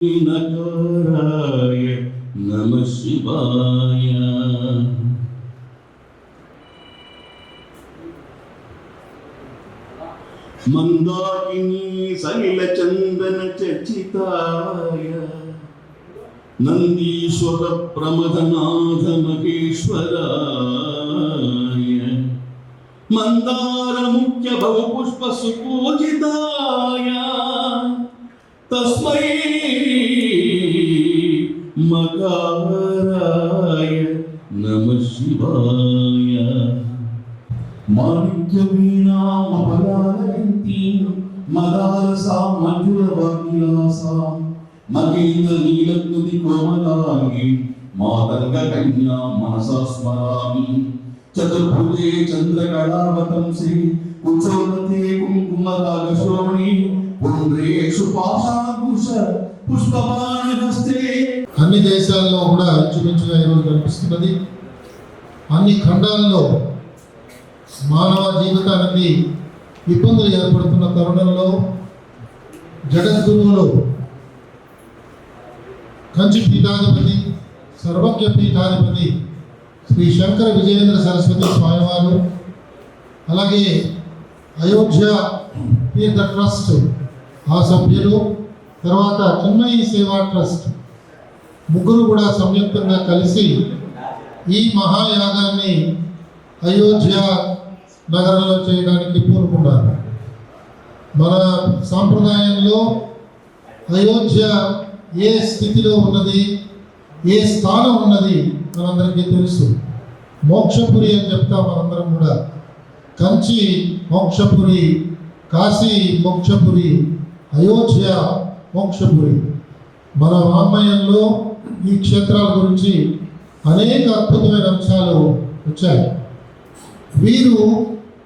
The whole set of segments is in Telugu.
നകാരായ നമ ശിവായ. മന്ദാകിനി സലിലചന്ദന ചർച്ചിതായ നന്ദീശ്വര പ്രമഥനാഥ മഹേശ്വരായ മന്ദാരമുഖ്യ ബഹുപുഷ്പ സുപൂജിതായ தஸ்மை மகாராய நம சிவாய மாணிக்க வீணாம் அபலாலயந்தீம் மதாரசாம் மஞ்சுள வாகிலாசாம் மகேந்திர நீலத்துதி கோமலாங்கி மாதங்க கன்யா மனசா ஸ்மராமி चतुर्भुजे चंद्रकलावतंसि कुचोदते कुङ्कुमरागशोणी పుండ్రేషు అన్ని దేశాల్లో కూడా ఇంచుమించుగా ఈరోజు కనిపిస్తున్నది. అన్ని ఖండాల్లో మానవ జీవితానికి ఇబ్బందులు ఏర్పడుతున్న తరుణంలో జగద్గురువులు కంచి పీఠాధిపతి సర్వజ్ఞ పీఠాధిపతి శ్రీ శంకర విజయేంద్ర సరస్వతి స్వామివారు అలాగే అయోధ్య తీర్థ ట్రస్ట్ ఆ సభ్యులు తర్వాత చిన్మయి సేవా ట్రస్ట్ ముగ్గురు కూడా సంయుక్తంగా కలిసి ఈ మహాయాగాన్ని అయోధ్య నగరంలో చేయడానికి పూనుకున్నారు. మన సాంప్రదాయంలో అయోధ్య ఏ స్థితిలో ఉన్నది ఏ స్థానం ఉన్నది మనందరికీ తెలుసు. మోక్షపురి అని చెప్తాం మనందరం కూడా. కంచి మోక్షపురి కాశీ మోక్షపురి అయోధ్య మోక్షపురి మన వాంగ్మయంలో ఈ క్షేత్రాల గురించి అనేక అద్భుతమైన అంశాలు వచ్చాయి. వీరు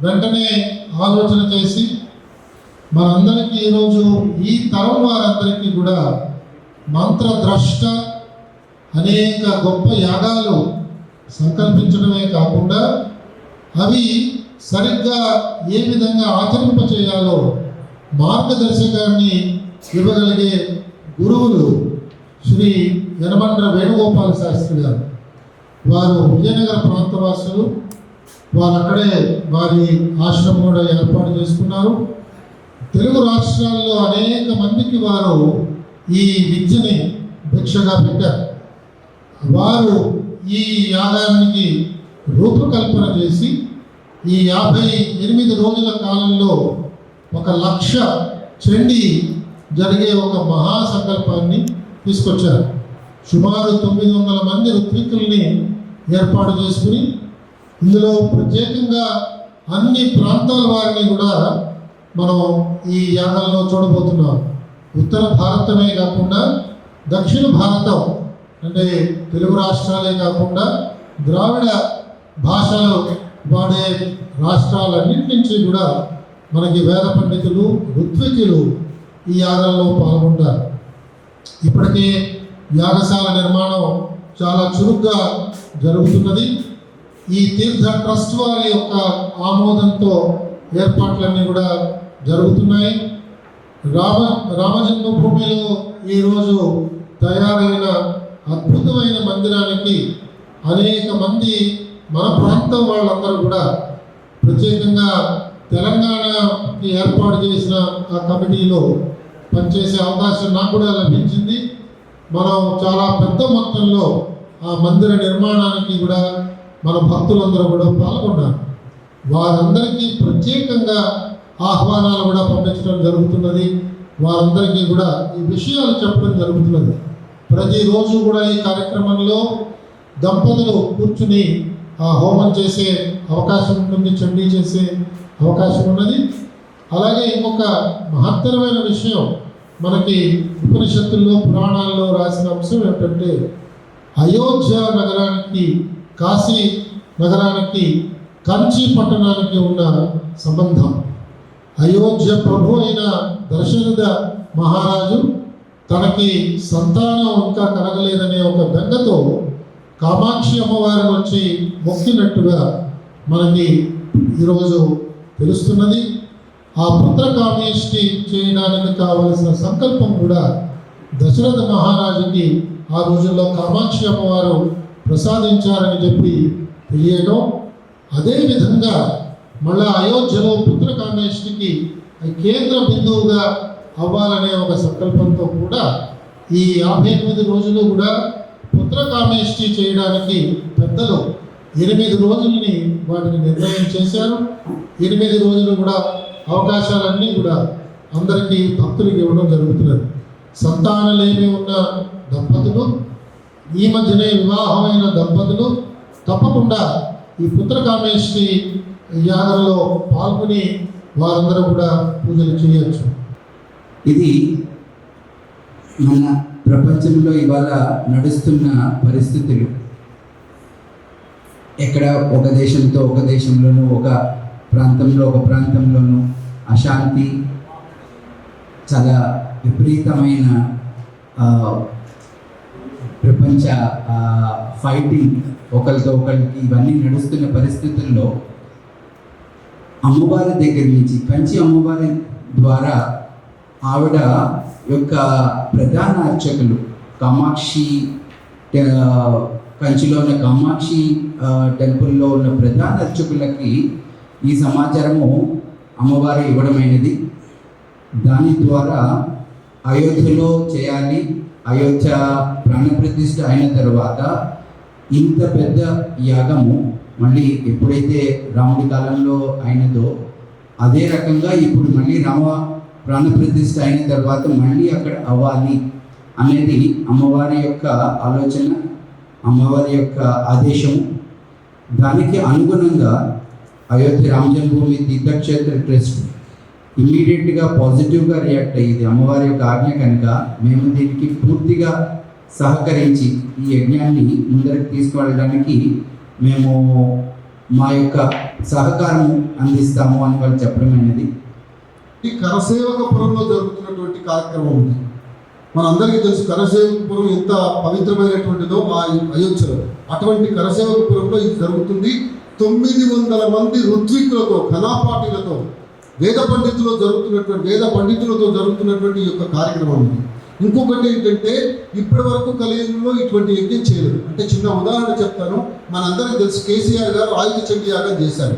వెంటనే ఆలోచన చేసి మనందరికీ ఈరోజు ఈ తరం వారందరికీ కూడా మంత్రద్రష్ట అనేక గొప్ప యాగాలు సంకల్పించడమే కాకుండా అవి సరిగ్గా ఏ విధంగా ఆచరింప చేయాలో మార్గదర్శకాన్ని ఇవ్వగలిగే గురువులు శ్రీ యనమండ్ర వేణుగోపాల శాస్త్రి గారు. వారు విజయనగర ప్రాంతవాసులు వారు అక్కడే వారి ఆశ్రమం కూడా ఏర్పాటు చేసుకున్నారు. తెలుగు రాష్ట్రాల్లో అనేక మందికి వారు ఈ విద్యని భిక్షగా పెట్టారు. వారు ఈ యాగానికి రూపకల్పన చేసి ఈ యాభై ఎనిమిది రోజుల కాలంలో ఒక లక్ష చండి జరిగే ఒక మహాసంకల్పాన్ని తీసుకొచ్చారు. సుమారు తొమ్మిది వందల మంది ఋత్వికుల్ని ఏర్పాటు చేసుకుని ఇందులో ప్రత్యేకంగా అన్ని ప్రాంతాల వారిని కూడా మనం ఈ యాగంలో చూడబోతున్నాం. ఉత్తర భారతమే కాకుండా దక్షిణ భారతం అంటే తెలుగు రాష్ట్రాలే కాకుండా ద్రావిడ భాషలు వాడే రాష్ట్రాలన్నింటి నుంచి కూడా మనకి వేద పండితులు ఋత్వికులు ఈ యాగంలో పాల్గొంటారు. ఇప్పటికే యాగశాల నిర్మాణం చాలా చురుగ్గా జరుగుతున్నది. ఈ తీర్థ ట్రస్ట్ వారి యొక్క ఆమోదంతో ఏర్పాట్లన్నీ కూడా జరుగుతున్నాయి. రామ రామజన్మభూమిలో ఈరోజు తయారైన అద్భుతమైన మందిరానికి అనేక మంది మన ప్రాంతం వాళ్ళందరూ కూడా ప్రత్యేకంగా తెలంగాణకి ఏర్పాటు చేసిన ఆ కమిటీలో పనిచేసే అవకాశం నాకు కూడా లభించింది. మనం చాలా పెద్ద మొత్తంలో ఆ మందిర నిర్మాణానికి కూడా మన భక్తులందరూ కూడా పాల్గొన్నారు. వారందరికీ ప్రత్యేకంగా ఆహ్వానాలు కూడా పంపించడం జరుగుతున్నది. వారందరికీ కూడా ఈ విషయాలు చెప్పడం జరుగుతున్నది. ప్రతిరోజు కూడా ఈ కార్యక్రమంలో దంపతులు కూర్చుని ఆ హోమం చేసే అవకాశం ఉంటుంది చండీ చేసే అవకాశం ఉన్నది. అలాగే ఇంకొక మహత్తరమైన విషయం మనకి ఉపనిషత్తుల్లో పురాణాల్లో రాసిన అంశం ఏంటంటే అయోధ్య నగరానికి కాశీ నగరానికి కంచి పట్టణానికి ఉన్న సంబంధం. అయోధ్య ప్రభు అయిన దశరథ మహారాజు తనకి సంతానం ఇంకా కలగలేదనే ఒక బెంగతో కామాక్షి అమ్మవారి వచ్చి మొక్కినట్టుగా మనకి ఈరోజు తెలుస్తున్నది. ఆ పుత్ర కామేష్టి చేయడానికి కావలసిన సంకల్పం కూడా దశరథ మహారాజుకి ఆ రోజుల్లో కామాక్షి అమ్మవారు ప్రసాదించారని చెప్పి తెలియడం అదేవిధంగా మళ్ళా అయోధ్యలో పుత్రకామేష్టికి కేంద్ర బిందువుగా అవ్వాలనే ఒక సంకల్పంతో కూడా ఈ యాభై ఎనిమిది రోజులు కూడా పుత్రకామేష్టి చేయడానికి పెద్దలు ఎనిమిది రోజుల్ని వాటిని నిర్ణయం చేశారు. ఎనిమిది రోజులు కూడా అవకాశాలన్నీ కూడా అందరికీ భక్తులకు ఇవ్వడం జరుగుతున్నది. సంతానలేమి ఉన్న దంపతులు ఈ మధ్యనే వివాహమైన దంపతులు తప్పకుండా ఈ పుత్రకామేష్టి యాగంలో పాల్గొని వారందరూ కూడా పూజలు చేయొచ్చు. ఇది మన ప్రపంచంలో ఇవాళ నడుస్తున్న పరిస్థితులు. ఎక్కడ ఒక దేశంతో ఒక దేశంలోనూ ఒక ప్రాంతంలో ఒక ప్రాంతంలోనూ అశాంతి చాలా విపరీతమైన ప్రపంచ ఫైటింగ్ ఒకరితో ఒకరికి ఇవన్నీ నడుస్తున్న పరిస్థితుల్లో అమ్మవారి దగ్గర నుంచి కంచి అమ్మవారి ద్వారా ఆవిడ యొక్క ప్రధాన అర్చకులు కామాక్షి కంచిలో ఉన్న కామాక్షి టెంపుల్లో ఉన్న ప్రధాన అర్చకులకి ఈ సమాచారము అమ్మవారు ఇవ్వడమైనది. దాని ద్వారా అయోధ్యలో చేయాలి. అయోధ్య ప్రాణప్రతిష్ఠ అయిన తర్వాత ఇంత పెద్ద యాగము మళ్ళీ ఎప్పుడైతే రాముడి కాలంలో అయినదో అదే రకంగా ఇప్పుడు మళ్ళీ రామ ప్రాణప్రతిష్ఠ అయిన తర్వాత మళ్ళీ అక్కడ అవ్వాలి అనేది అమ్మవారి యొక్క ఆలోచన అమ్మవారి యొక్క ఆదేశము. దానికి అనుగుణంగా అయోధ్య రామ జన్మభూమి తీర్థక్షేత్ర ట్రస్ట్ ఇమ్మీడియట్గా పాజిటివ్గా రియాక్ట్ అయ్యింది. అమ్మవారి యొక్క ఆజ్ఞ కనుక మేము దీనికి పూర్తిగా సహకరించి ఈ యజ్ఞాన్ని ముందరకు తీసుకువెళ్ళడానికి మేము మా యొక్క సహకారం అందిస్తాము అని వాళ్ళు చెప్పడమైనది ఈ కరసేవకపురంలో జరుగుతున్నటువంటి కార్యక్రమం ఉంది మనందరికీ తెలుసు కరసేవకపురం ఎంత పవిత్రమైనటువంటిదో ఆ అయోధ్యలో. అటువంటి కరసేవకపురంలో ఇది జరుగుతుంది. తొమ్మిది వందల మంది ఋత్వికులతో కళాపాటిలతో వేద పండితులు జరుగుతున్నటువంటి వేద పండితులతో జరుగుతున్నటువంటి ఈ యొక్క కార్యక్రమం ఉంది ఇంకొకటి ఏంటంటే ఇప్పటి వరకు కలియుగంలో ఇటువంటి యజ్ఞం చేయలేదు. అంటే చిన్న ఉదాహరణ చెప్తాను. మనందరికీ తెలుసు కేసీఆర్ గారు ఆయుధ చండీ యాగం చేశారు.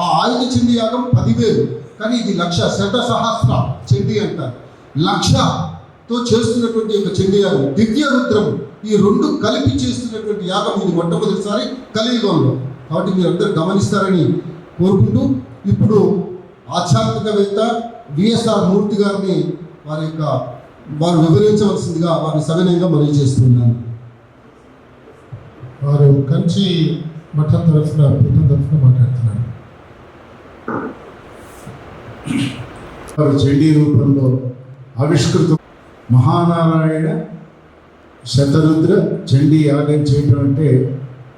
ఆ ఆయుధ చండీ యాగం పదివేలు. కానీ ఇది లక్ష శత సహస్ర చండీ అంటారు. లక్షతో చేస్తున్నటువంటి యొక్క చండీ యాగం. దివ్య రుద్రం ఈ రెండు కలిపి చేస్తున్నటువంటి యాగం ఇది మొట్టమొదటిసారి కలియుగంలో. కాబట్టి మీరు అందరూ గమనిస్తారని కోరుకుంటూ ఇప్పుడు ఆధ్యాత్మికవేత్త విఎస్ఆర్ మూర్తి గారిని వారి యొక్క వారు వివరించవలసిందిగా వారిని సవినయంగా మనవి చేస్తున్నాను. వారు కంచి మఠం తరఫున పీఠం తరఫున మాట్లాడుతున్నారు వారు చండీ రూపంలో ఆవిష్కృత మహానారాయణ శతరుద్ర చండీ యాగం చేయటం అంటే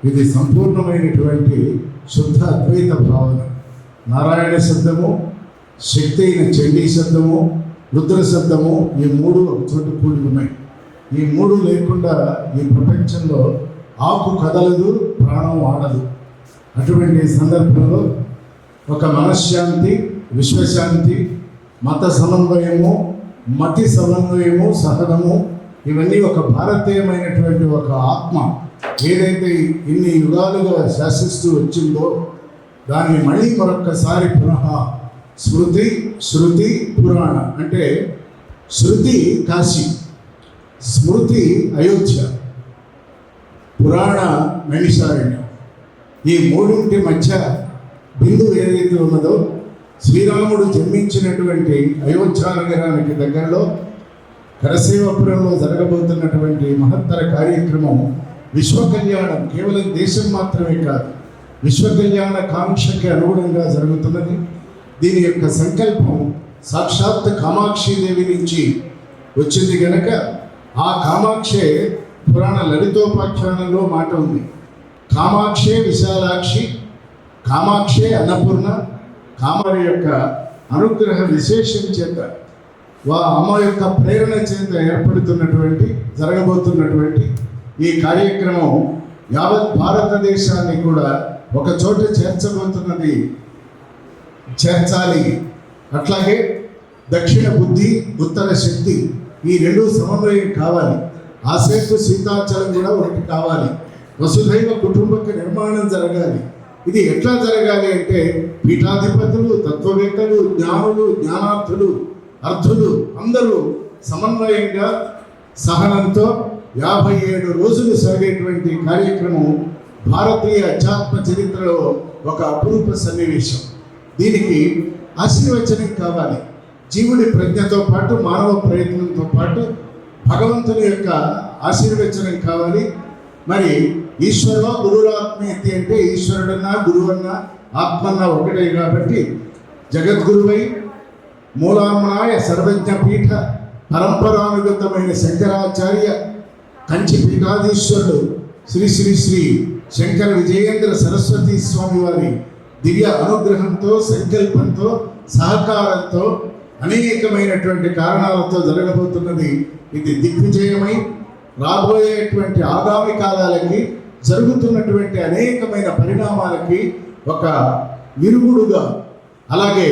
ఇది సంపూర్ణమైనటువంటి శుద్ధ అద్వైత భావన. నారాయణ శబ్దము శక్తి అయిన చండీ శబ్దము రుద్ర శబ్దము ఈ మూడు చోట కూడి ఉన్నాయి. ఈ మూడు లేకుండా ఈ ప్రపంచంలో ఆకు కదలదు ప్రాణం ఆడదు. అటువంటి సందర్భంలో ఒక మనశ్శాంతి విశ్వశాంతి మత సమన్వయము మతి సమన్వయము సహనము ఇవన్నీ ఒక భారతీయమైనటువంటి ఒక ఆత్మ ఏదైతే ఇన్ని యుగాలుగా శాసిస్తూ వచ్చిందో దాన్ని మళ్ళీ మరొక్కసారి పునః స్మృతి శృతి పురాణ అంటే శృతి కాశీ స్మృతి అయోధ్య పురాణ నైషారణ్యం ఈ మూడింటి మధ్య బిందువు ఏదైతే ఉన్నదో శ్రీరాముడు జన్మించినటువంటి అయోధ్య నగరానికి దగ్గరలో కరసేవపురంలో జరగబోతున్నటువంటి మహత్తర కార్యక్రమం విశ్వ కళ్యాణం కేవలం దేశం మాత్రమే కాదు విశ్వ కళ్యాణ కాంక్షకి అనుగుణంగా జరుగుతున్నది. దీని యొక్క సంకల్పం సాక్షాత్ కామాక్షిదేవి నుంచి వచ్చింది గనక ఆ కామాక్షే పురాణ లలితోపాఖ్యానంలో మాట ఉంది. కామాక్షే విశాలాక్షి కామాక్షే అన్నపూర్ణ కామరి యొక్క అనుగ్రహ విశేషం చేత వా అమ్మ యొక్క ప్రేరణ చేత ఏర్పడుతున్నటువంటి జరగబోతున్నటువంటి ఈ కార్యక్రమం యావత్ భారతదేశాన్ని కూడా ఒక చోట చేర్చబోతున్నది. చేర్చాలి. అట్లాగే దక్షిణ బుద్ధి ఉత్తర శక్తి ఈ రెండు సమన్వయం కావాలి. ఆసేపు సీతాచలం కూడా ఒకటి కావాలి. వసుధైవ కుటుంబక నిర్మాణం జరగాలి. ఇది ఎట్లా జరగాలి అంటే పీఠాధిపతులు తత్వవేత్తలు జ్ఞానులు జ్ఞానార్థులు అర్థులు అందరూ సమన్వయంగా సహనంతో యాభై ఏడు రోజులు సాగేటువంటి కార్యక్రమం భారతీయ అధ్యాత్మ చరిత్రలో ఒక అపురూప సన్నివేశం. దీనికి ఆశీర్వచనం కావాలి. జీవుడి ప్రజ్ఞతో పాటు మానవ ప్రయత్నంతో పాటు భగవంతుని యొక్క ఆశీర్వచనం కావాలి. మరి ఈశ్వరులో గురురాత్మీయతి అంటే ఈశ్వరుడన్నా గురువన్నా ఆత్మన్నా ఒకటే కాబట్టి జగద్గురువై మూలామనాయ సర్వజ్ఞ పీఠ పరంపరానుగతమైన శంకరాచార్య కంచి పీఠాధీశ్వరుడు శ్రీ శ్రీ శ్రీ శంకర విజయేంద్ర సరస్వతి స్వామి వారి దివ్య అనుగ్రహంతో సంకల్పంతో సహకారంతో అనేకమైనటువంటి కారణాలతో జరగబోతున్నది. ఇది దిగ్విజయమై రాబోయేటువంటి ఆగామి కాలాలకి జరుగుతున్నటువంటి అనేకమైన పరిణామాలకి ఒక విరుగుడుగా అలాగే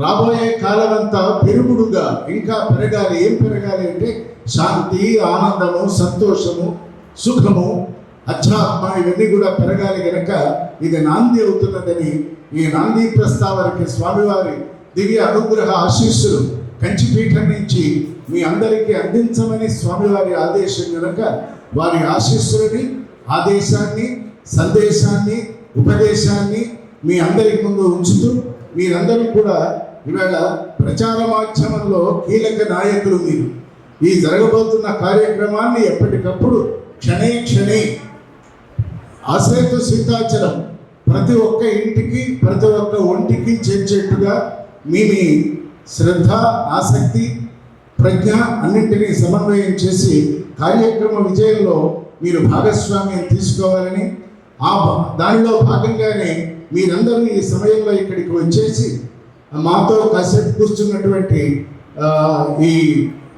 రాబోయే కాలమంతా పెరుగుడుగా ఇంకా పెరగాలి. ఏం పెరగాలి అంటే శాంతి ఆనందము సంతోషము సుఖము అధ్యాత్మ ఇవన్నీ కూడా పెరగాలి కనుక ఇది నాంది అవుతున్నదని ఈ నాంది ప్రస్తావనకి స్వామివారి దివ్య అనుగ్రహ ఆశీస్సులు కంచిపీఠం నుంచి మీ అందరికీ అందించమని స్వామివారి ఆదేశం కనుక వారి ఆశీస్సులని ఆదేశాన్ని సందేశాన్ని ఉపదేశాన్ని మీ అందరి ముందు ఉంచుతూ మీరందరూ కూడా ఇవాళ ప్రచార మాధ్యమంలో కీలక నాయకులు మీరు. ఈ జరగబోతున్న కార్యక్రమాన్ని ఎప్పటికప్పుడు క్షణే క్షణే ఆశ్రయత సీతాచలం ప్రతి ఒక్క ఇంటికి ప్రతి ఒక్క ఒంటికి చేర్చేట్టుగా మీ మీ శ్రద్ధ ఆసక్తి ప్రజ్ఞ అన్నింటినీ సమన్వయం చేసి కార్యక్రమ విజయంలో మీరు భాగస్వామ్యం తీసుకోవాలని ఆ దానిలో భాగంగానే మీరందరూ ఈ సమయంలో ఇక్కడికి వచ్చేసి మాతో కాసేపు కూర్చున్నటువంటి ఈ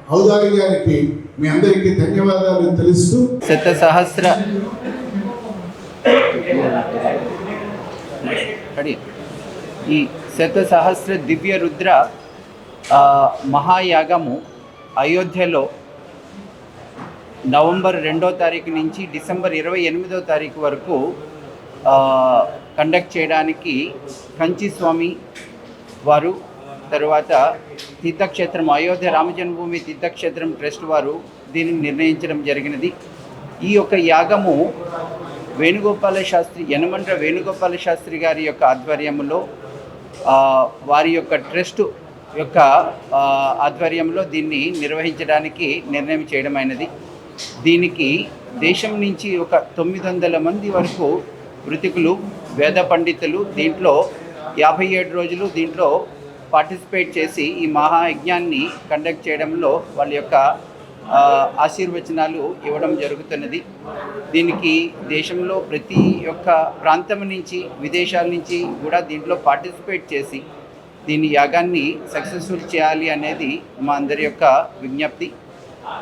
ఈ గారికి మీ అందరికీ ధన్యవాదాలు తెలుస్తూ శత సహస్ర ఈ శత సహస్ర దివ్య రుద్ర మహాయాగము అయోధ్యలో నవంబర్ రెండో తారీఖు నుంచి డిసెంబర్ ఇరవై ఎనిమిదో తారీఖు వరకు కండక్ట్ చేయడానికి కంచి స్వామి వారు తరువాత తీర్థక్షేత్రం అయోధ్య రామజన్మభూమి తీర్థక్షేత్రం ట్రస్ట్ వారు దీనిని నిర్ణయించడం జరిగినది. ఈ యొక్క యాగము వేణుగోపాల శాస్త్రి యనమండ్ర వేణుగోపాల శాస్త్రి గారి యొక్క ఆధ్వర్యంలో వారి యొక్క ట్రస్ట్ యొక్క ఆధ్వర్యంలో దీన్ని నిర్వహించడానికి నిర్ణయం చేయడమైనది దీనికి దేశం నుంచి ఒక తొమ్మిది వందల మంది వరకు మృతికులు వేద పండితులు దీంట్లో యాభై ఏడు రోజులు దీంట్లో పార్టిసిపేట్ చేసి ఈ మహాయజ్ఞాన్ని కండక్ట్ చేయడంలో వాళ్ళ యొక్క ఆశీర్వచనాలు ఇవ్వడం జరుగుతున్నది. దీనికి దేశంలో ప్రతి ఒక్క ప్రాంతం నుంచి విదేశాల నుంచి కూడా దీంట్లో పార్టిసిపేట్ చేసి దీని యాగాన్ని సక్సెస్ఫుల్ చేయాలి అనేది మా అందరి యొక్క విజ్ఞప్తి.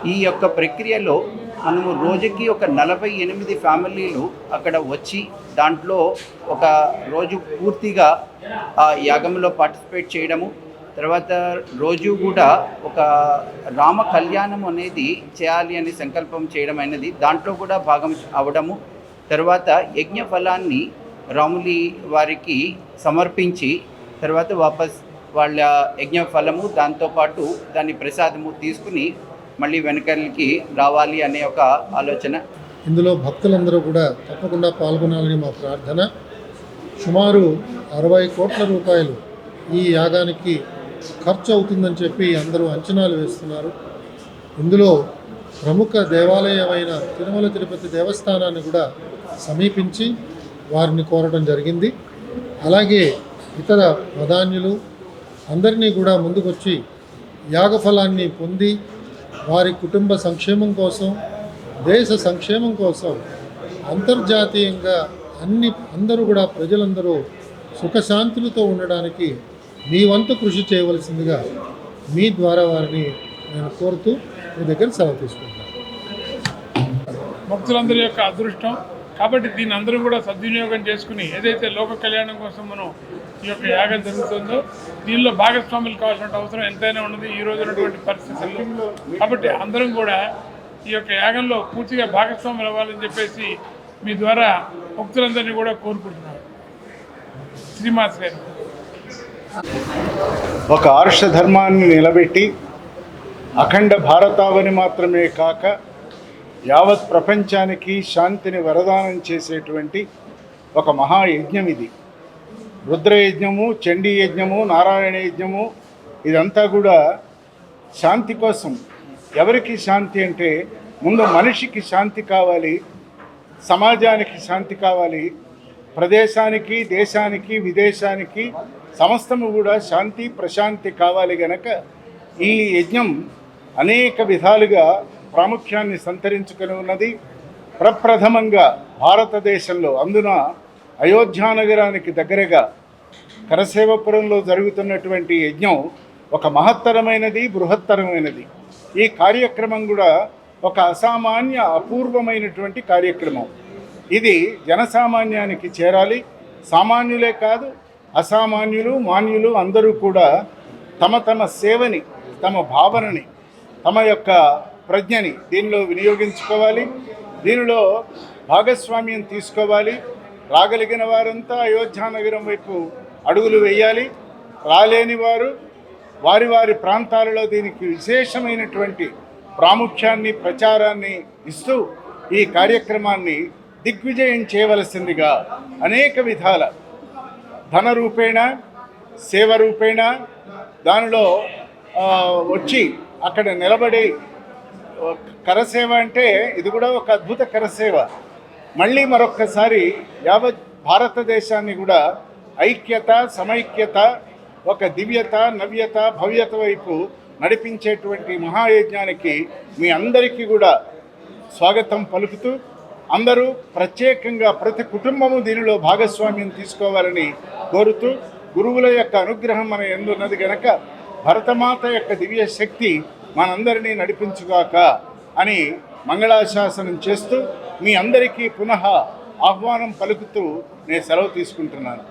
ఈ యొక్క ప్రక్రియలో మనము రోజుకి ఒక నలభై ఎనిమిది ఫ్యామిలీలు అక్కడ వచ్చి దాంట్లో ఒక రోజు పూర్తిగా ఆ యాగంలో పార్టిసిపేట్ చేయడము తర్వాత రోజు కూడా ఒక రామ కళ్యాణం అనేది చేయాలి అని సంకల్పం చేయడం అనేది దాంట్లో కూడా భాగం అవడము తర్వాత యజ్ఞ ఫలాన్ని రాములి వారికి సమర్పించి తర్వాత వాపస్ వాళ్ళ యజ్ఞ ఫలము దాంతోపాటు దాని ప్రసాదము తీసుకుని మళ్ళీ వెనకలికి రావాలి అనే ఒక ఆలోచన. ఇందులో భక్తులందరూ కూడా తప్పకుండా పాల్గొనాలని మా ప్రార్థన. సుమారు అరవై కోట్ల రూపాయలు ఈ యాగానికి ఖర్చు అవుతుందని చెప్పి అందరూ అంచనాలు వేస్తున్నారు. ఇందులో ప్రముఖ దేవాలయమైన తిరుమల తిరుపతి దేవస్థానాన్ని కూడా సమీపించి వారిని కోరడం జరిగింది. అలాగే ఇతర ప్రధాన్యులు అందరినీ కూడా ముందుకొచ్చి యాగఫలాన్ని పొంది వారి కుటుంబ సంక్షేమం కోసం దేశ సంక్షేమం కోసం అంతర్జాతీయంగా అన్ని అందరూ కూడా ప్రజలందరూ సుఖశాంతులతో ఉండడానికి మీ వంతు కృషి చేయవలసిందిగా మీ ద్వారా వారిని నేను కోరుతూ మీ దగ్గర సెలవు తీసుకుంటాను భక్తులందరి యొక్క అదృష్టం కాబట్టి దీని అందరూ కూడా సద్వినియోగం చేసుకుని ఏదైతే లోక కళ్యాణం కోసం మనం ఈ యొక్క యాగం జరుగుతుందో దీనిలో భాగస్వాములు కావాల్సిన అవసరం ఎంతైనా ఉన్నది ఈ రోజు ఉన్నటువంటి పరిస్థితుల్లో. కాబట్టి అందరం కూడా ఈ యొక్క యాగంలో పూర్తిగా భాగస్వాములు అవ్వాలని చెప్పేసి మీ ద్వారా భక్తులందరినీ కూడా కోరుకుంటున్నాను. శ్రీమాస్ గారు. ఒక ఆర్ష ధర్మాన్ని నిలబెట్టి అఖండ భారతావని మాత్రమే కాక యావత్ ప్రపంచానికి శాంతిని వరదానం చేసేటువంటి ఒక మహాయజ్ఞం ఇది. రుద్రయజ్ఞము చండీ యజ్ఞము నారాయణ యజ్ఞము ఇదంతా కూడా శాంతి కోసం. ఎవరికి శాంతి అంటే ముందు మనిషికి శాంతి కావాలి సమాజానికి శాంతి కావాలి ప్రదేశానికి దేశానికి విదేశానికి సమస్తము కూడా శాంతి ప్రశాంతి కావాలి గనక ఈ యజ్ఞం అనేక విధాలుగా ప్రాముఖ్యాన్ని సంతరించుకొని ఉన్నది ప్రప్రథమంగా భారతదేశంలో. అందున అయోధ్యా నగరానికి దగ్గరగా కరసేవపురంలో జరుగుతున్నటువంటి యజ్ఞం ఒక మహత్తరమైనది బృహత్తరమైనది. ఈ కార్యక్రమం కూడా ఒక అసామాన్య అపూర్వమైనటువంటి కార్యక్రమం. ఇది జనసామాన్యానికి చేరాలి. సామాన్యులే కాదు అసామాన్యులు మాన్యులు అందరూ కూడా తమ తమ సేవని తమ భావనని తమ యొక్క ప్రజ్ఞని దీనిలో వినియోగించుకోవాలి. దీనిలో భాగస్వామ్యం తీసుకోవాలి. రాగలిగిన వారంతా అయోధ్యా నగరం వైపు అడుగులు వేయాలి. రాలేని వారు వారి వారి ప్రాంతాలలో దీనికి విశేషమైనటువంటి ప్రాముఖ్యాన్ని ప్రచారాన్ని ఇస్తూ ఈ కార్యక్రమాన్ని దిగ్విజయం చేయవలసిందిగా అనేక విధాల ధన రూపేణ సేవ రూపేణ దానిలో వచ్చి అక్కడ నిలబడి కరసేవ అంటే ఇది కూడా ఒక అద్భుత కరసేవ. మళ్ళీ మరొక్కసారి యావత్ భారతదేశాన్ని కూడా ఐక్యత సమైక్యత ఒక దివ్యత నవ్యత భవ్యత వైపు నడిపించేటువంటి మహాయజ్ఞానికి మీ అందరికీ కూడా స్వాగతం పలుకుతూ అందరూ ప్రత్యేకంగా ప్రతి కుటుంబము దీనిలో భాగస్వామ్యం తీసుకోవాలని కోరుతూ గురువుల యొక్క అనుగ్రహం మన ఎందున్నది గనక భరతమాత యొక్క దివ్య శక్తి మనందరినీ నడిపించుగాక అని మంగళాశాసనం చేస్తూ మీ అందరికీ పునః ఆహ్వానం పలుకుతూ నేను సెలవు తీసుకుంటున్నాను.